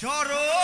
চরণ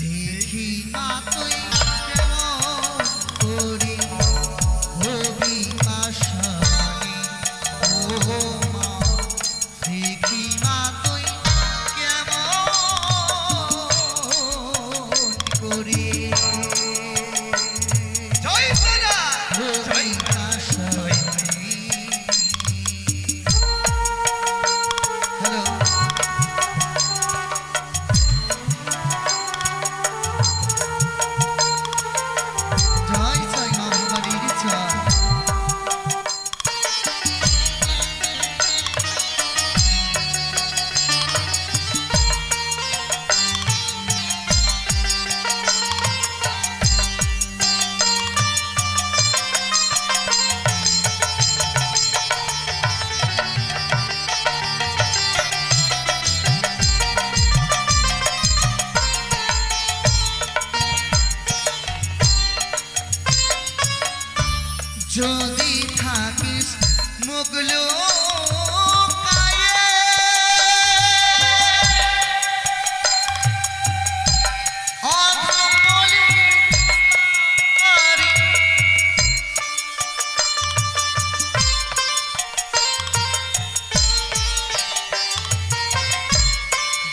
देखी ना कोई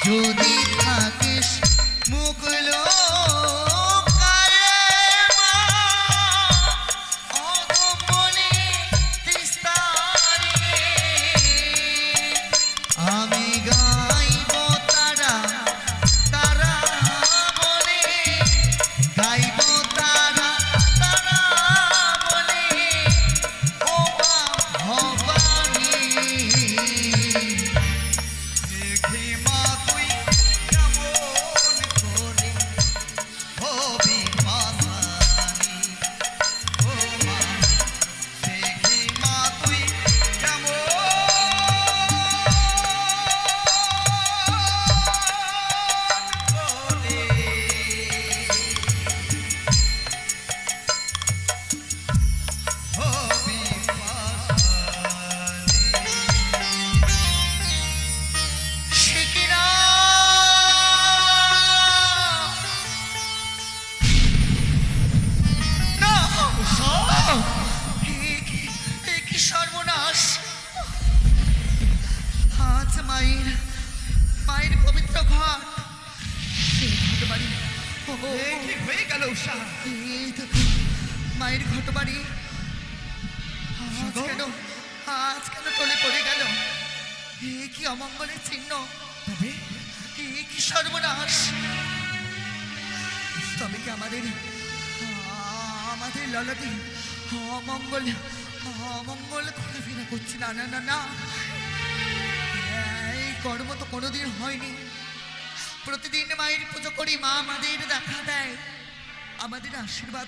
যদি কি হয়ে গেল উষা এই মায়ের আজ সাগর? কেন আজ কেন টলে পড়ে গেল? এ কি অমঙ্গলের চিহ্ন? তবে? এ কি সর্বনাশ? তবে কি আমাদের আমাদের ললাটি অমঙ্গল অমঙ্গল ঘোরাফেরা করছে না না না না। এই কর্ম তো কোনোদিন হয়নি। প্রতিদিন মায়ের পুজো করি মা আমাদের দেখা দেয়। আমাদের আশীর্বাদ